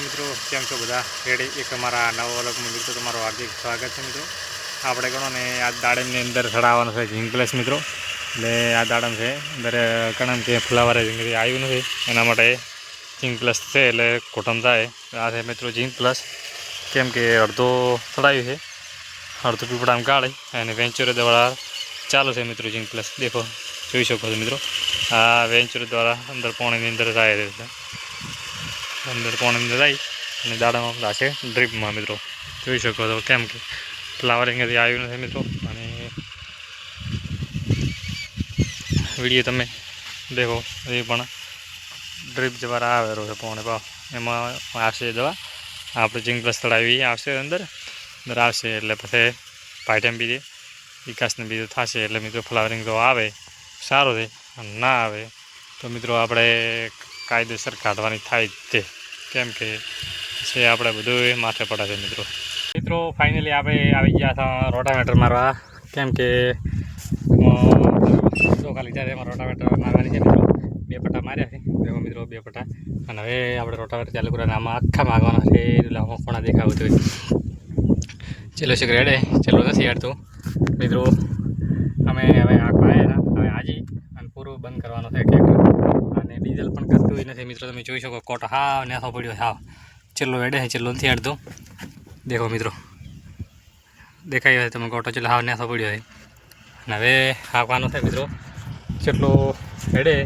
Hello મિત્રો, કેમ છો બધા? રેડી? એક અમારા નવા વ્લોગમાં મિત્રો તમારું હાર્દિક સ્વાગત છે મિત્રો. આપણે ગણો ને આ દાડમની અંદર ચડાવવાનું છે ઝીંક પ્લસ મિત્રો. એટલે આ દાડમ છે, અંદર કણમ કે ફ્લાવર ઝીંક આવ્યું નથી. એના માટે ઝીંક પ્લસ છે એટલે કુટુંબ થાય. આ છે મિત્રો ઝીંક પ્લસ. કેમ કે અડધો ચડાવ્યું છે. અડધો પીપળામાં કાઢી અને વેન્ચુરી દ્વારા ચાલુ છે મિત્રો ઝીંક પ્લસ. દેખો, જોઈ શકો છો મિત્રો. આ વેન્ચર દ્વારા અંદર પાણીની અંદર થાય છે. અંદર કોણ અંદર આવી અને દાડામાં રાખે ડ્રીપમાં મિત્રો. જોઈ શકો છો કેમ કે ફ્લાવરિંગ હજી આવ્યું નથી મિત્રો અને વીડિયો તમે દેખો, એ પણ ડ્રીપ જવા આવેલો છે પોણે ભાવ એમાં આવશે દવા. આપણે ઝીંક પ્લસ તળાવી આવશે અંદર. અંદર આવશે એટલે પછી પાયટમ બીજે વિકાસને બીજું થશે એટલે મિત્રો ફ્લાવરિંગ તો આવે, સારું છે અને ના આવે તો મિત્રો આપણે કાયદેસર કાઢવાની થાય તે. કેમ કે છે આપણે બધું માથે પડે છે મિત્રો. મિત્રો ફાઇનલી આપણે આવી ગયા હતા રોટાવેટર મારવા. કેમ કે તો ખાલી જ્યારે એમાં રોટાવેટર મારવાની છે મિત્રો, બે પટ્ટા માર્યા છે. તેમાં મિત્રો બે પટ્ટા. અને હવે આપણે રોટાવેટર ચાલુ કરવાના. આમાં આખા માગવાના છે. આમાં કોણા દેખાવું જોઈએ ચલો છે રેડે. ચલો નથી યાડતું મિત્રો, અમે હવે આખા આવ્યા હતા. હવે આજી અને પૂરું બંધ કરવાનું છે. ટ્રેક્ટર અને ડીઝલ પણ કરતું હોય નથી. મિત્રો, તમે જોઈ શકો કોટ. હાવ નેસો પડ્યો. હાવ ચેલ્લો એડે છે ચેલ્લો નથી અડધો. દેખો, મિત્રો. દેખાય હોય તમે કોટો. ચેલ્લો હાવ નેસો પડ્યો હોય અને હવે હાંકવાનું છે, મિત્રો. કેટલો હેડે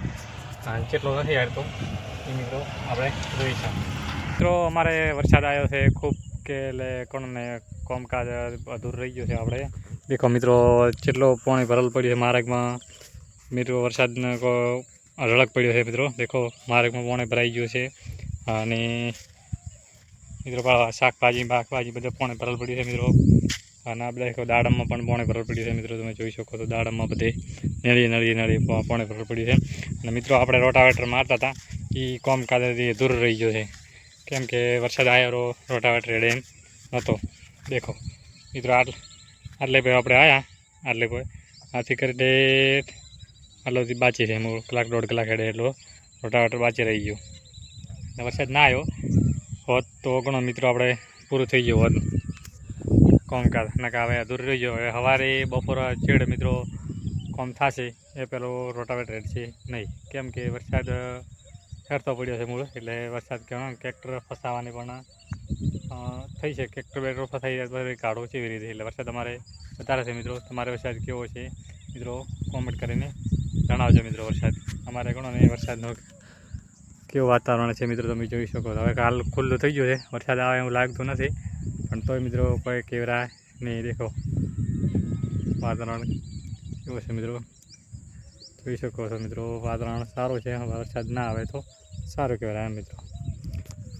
અને નથી અડતો. એ, મિત્રો, આપણે જોઈશું. મિત્રો, અમારે વરસાદ આવ્યો છે. ખૂબ કે એટલે કોણને કોમકાજ અધૂર રહી ગયું છે આપણે. દેખો, મિત્રો કેટલો પાણી ભરલ પડ્યું છે માર્ગમાં. મિત્રો, વરસાદને રળક પડ્યો છે મિત્રો. દેખો, માર્ગમાં પોણે ભરાઈ ગયો છે. અને મિત્રો શાકભાજી, બાકભાજી બધું પોણે ભરલ પડ્યું છે મિત્રો. અને આ બધા દાડમમાં પણ પોણે ભરલ પડ્યું છે મિત્રો. તમે જોઈ શકો તો દાડમમાં બધે નળી નળી નળી પોણે ભરલ પડ્યું છે. અને મિત્રો, આપણે રોટાવેટર મારતા હતા. એ કાદરથી દૂર રહી ગયો છે. કેમ કે વરસાદ આવ્યો રોટાવેટર રેડે એમ નહોતો દેખો, મિત્રો, આટલે આટલે ભાઈ આપણે આવ્યા આટલે ભાઈ, આથી કરી ડેટ આટલોથી બાચી છે એમ કલાક દોઢ કલાક હેડે એટલો રોટાવેટર બાચી રહી ગયું. ને વરસાદ ના આવ્યો હોત તો ઘણો મિત્રો આપણે પૂરું થઈ ગયું હોત. કોમકાજ નકા હવે અધૂરું રહી ગયો. હવે સવારે, બપોર ચેડ મિત્રો કોમ થશે, એ પેલો રોટાવેટર છે નહીં. કેમ કે વરસાદ હેરતો પડ્યો છે મૂળ, એટલે વરસાદ કહેવાનો ટ્રેક્ટર ફસાવાની પણ થઈ છે. ટ્રેક્ટર બેટર ફસાઈ જાય તો કાઢવો છે એવી રીતે. એટલે વરસાદ અમારે વધારે છે મિત્રો. તમારે વરસાદ કેવો છે? મિત્રો કોમેન્ટ કરીને જણાવજો મિત્રો વરસાદ. અમારે ઘણો નહીં વરસાદનો કેવું વાતાવરણ છે મિત્રો તમે જોઈ શકો હવે કાલ ખુલ્લું થઈ ગયું છે. વરસાદ આવે એવું લાગતું નથી. પણ તોય મિત્રો કોઈ કેવરા નહીં, દેખો. વાતાવરણ કેવું છે મિત્રો? જોઈ શકો છો મિત્રો, વાતાવરણ સારું છે. વરસાદ ના આવે તો સારું કહેવાય મિત્રો.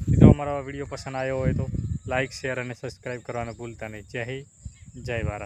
મિત્રો, અમારો વીડિયો પસંદ આવ્યો હોય તો લાઇક શેર અને સબસ્ક્રાઈબ કરવાનું ભૂલતા નહીં. જય હિન્દ, જય ભારત.